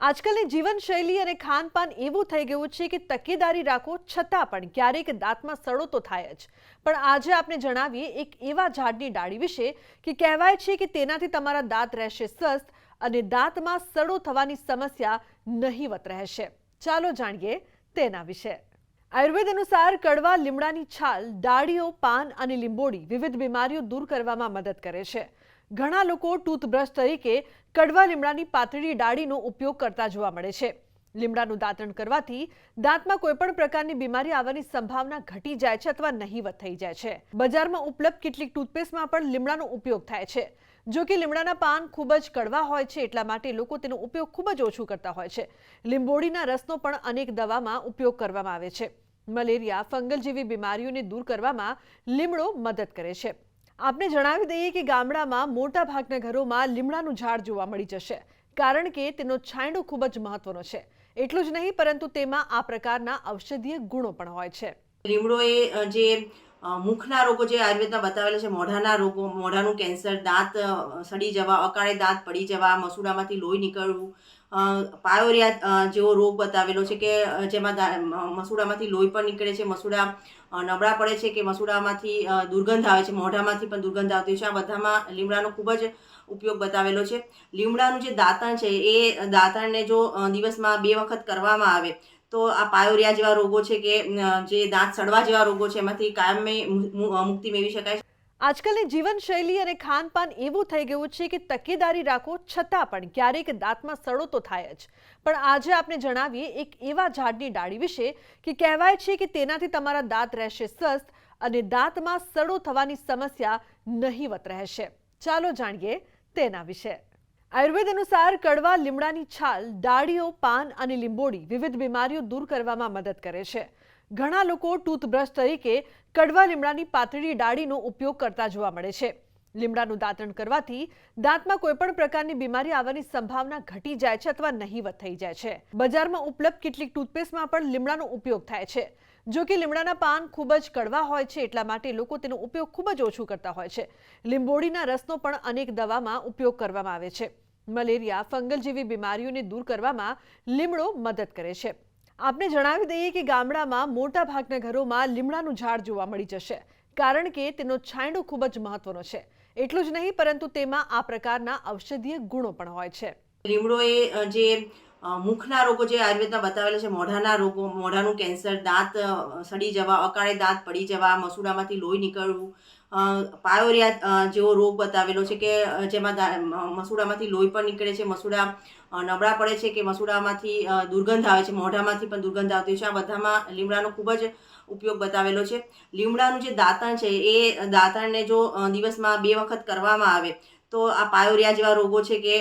આજકાલની જીવનશૈલી અને ખાનપાન એવું થઈ ગયું છે કે તકેદારી રાખો છતાં પણ ક્યારેક દાંતમાં સડો તો થાય જ. પણ આજે આપણે જણાવીએ એક એવા ઝાડની ડાળી વિશે કે કહેવાય છે કે તેનાથી તમારા દાંત રહેશે સ્વસ્થ અને દાંતમાં સડો થવાની સમસ્યા નહીવત રહેશે. ચાલો જાણીએ તેના વિશે. આયુર્વેદ અનુસાર કડવા લીમડાની છાલ, ડાળીઓ, પાન અને લીંબોડી વિવિધ બીમારીઓ દૂર કરવામાં મદદ કરે છે. ઘણા લોકો ટૂથબ્રશ તરીકે કડવા લીમડાની પાતળી ડાળીનો ઉપયોગ કરતા જોવા મળે છે. લીમડાનું દાંતણ કરવાથી દાંતમાં કોઈપણ પ્રકારની બીમારી આવવાની સંભાવના ઘટી જાય છે અથવા નહીવત થઈ જાય છે. બજારમાં ઉપલબ્ધ કેટલીક ટૂથપેસ્ટમાં પણ લીમડાનો ઉપયોગ થાય છે. જો કે લીમડાના પાન ખૂબ જ કડવા હોય છે, એટલા માટે લોકો તેનો ઉપયોગ ખૂબ જ ઓછું કરતા હોય છે. લીંબોડીના રસનો પણ અનેક દવામાં ઉપયોગ કરવામાં આવે છે. મલેરિયા, ફંગલ જેવી બીમારીઓને દૂર કરવામાં લીમડો મદદ કરે છે. આપને જણાવી દઈએ કે ગામડામાં મોટા ભાગના ઘરોમાં લીમડાનું ઝાડ જોવા મળી જશે, કારણ કે તેનો છાંયડો ખૂબ જ મહત્વનો છે. એટલું જ નહીં, પરંતુ તેમાં આ પ્રકારના ઔષધીય ગુણો પણ હોય છે. લીમડો એ જે મુખના રોગો જે આયુર્વેદમાં બતાવેલા છે, મોઢાના રોગો, મોઢાનું કેન્સર, દાંત સડી જવા, અકાળે દાંત પડી જવા, મસૂડામાંથી લોહી નીકળવું પાયોરિયા જેવો રોગ બતાવેલો છે કે જેમાં મસૂડામાંથી લોહી પણ નીકળે છે, મસૂડા નબળા પડે છે કે મસૂડામાંથી દુર્ગંધ આવે છે, મોઢામાંથી પણ દુર્ગંધ આવતી છે. આ બધામાં લીમડાનો ખૂબ જ ઉપયોગ બતાવેલો છે. લીમડાનું જે દાંતણ છે, એ દાંતણને જો દિવસમાં બે વખત કરવામાં આવે તો આ પાયોરિયા જેવા રોગો છે કે જે દાંત સડવા જેવા રોગો છે, એમાંથી કાયમી મુક્તિ મેળવી શકાય છે. આજકાલની જીવનશૈલી અને ખાનપાન એવું થઈ ગયું છે કે તકેદારી રાખો છતાં પણ ક્યારેક દાંતમાં સડો તો થાય જ. પણ આજે આપણે જણાવીએ એક એવા ઝાડની ડાળી વિશે કે કહેવાય છે કે તેનાથી તમારા દાંત રહેશે સ્વસ્થ અને દાંતમાં સડો થવાની સમસ્યા નહીવત રહેશે. ચાલો જાણીએ તેના વિશે. આયુર્વેદ અનુસાર કડવા, લીમડાની છાલ, ડાળીઓ, પાન અને લીંબોડી વિવિધ બીમારીઓ દૂર કરવામાં મદદ કરે છે. ઘણા લોકો ટૂથબ્રશ તરીકે કડવા, લીમડાની પાતળી ડાળીનો ઉપયોગ કરતા જોવા મળે છે. લીમડાનું દાંતણ કરવાથી દાંતમાં કોઈપણ પ્રકારની બીમારી આવવાની સંભાવના ઘટી જાય છે અથવા નહીવત થઈ જાય છે. બજારમાં ઉપલબ્ધ કેટલીક ટૂથપેસ્ટમાં પણ લીમડાનો ઉપયોગ થાય છે. જો કે લીમડાના પાન ખૂબ જ કડવા હોય છે, એટલા માટે લોકો તેનો ઉપયોગ ખૂબ જ ઓછું કરતા હોય છે. લીંબોડીના રસનો પણ અનેક દવામાં ઉપયોગ કરવામાં આવે છે. મલેરિયા, ફંગલ જેવી બીમારીઓને દૂર કરવામાં લીમડો મદદ કરે છે. આપને જણાવી દઈએ કે ગામડામાં મોટા ભાગના ઘરોમાં લીમડાનું ઝાડ જોવા મળી જશે. કારણ કે તેનો છાંયડો ખૂબ જ મહત્વનો છે. એટલું જ નહીં, પરંતુ તેમાં આ પ્રકારના ઔષધીય ગુણો પણ હોય છે. લીમડો એ જે મુખના રોગો જે આયુર્વેદમાં બતાવેલા છે, મોઢાના રોગો, મોઢાનું કેન્સર, દાંત સડી જવા, અકાળે દાંત પડી જવા, મસૂડામાંથી લોહી નીકળવું પાયોરિયા જેવો રોગ બતાવેલો છે કે જેમાં મસૂડામાંથી લોહી પણ નીકળે છે, મસૂડા નબળા પડે છે કે મસૂડામાંથી દુર્ગંધ આવે છે, મોઢામાંથી પણ દુર્ગંધ આવતી છે, આ બધામાં લીમડાનો ખૂબ જ ઉપયોગ બતાવેલો છે. લીમડાનું જે દાંતણ છે, એ દાંતણને જો દિવસમાં બે વખત કરવામાં આવે તો આ પાયોરિયા જેવા રોગો છે કે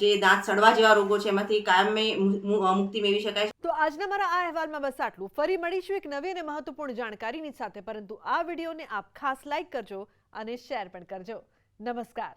જે દાંત સડવા જેવા રોગો છે, એમાંથી કાયમી મુક્તિ મેળવી શકાય છે. તો આજના મારા આ અહેવાલમાં બસ આટલું. ફરી મળીશું એક નવી અને મહત્વપૂર્ણ જાણકારીની સાથે. પરંતુ આ વિડીયોને આપ ખાસ લાઈક કરજો અને શેર પણ કરજો. નમસ્કાર.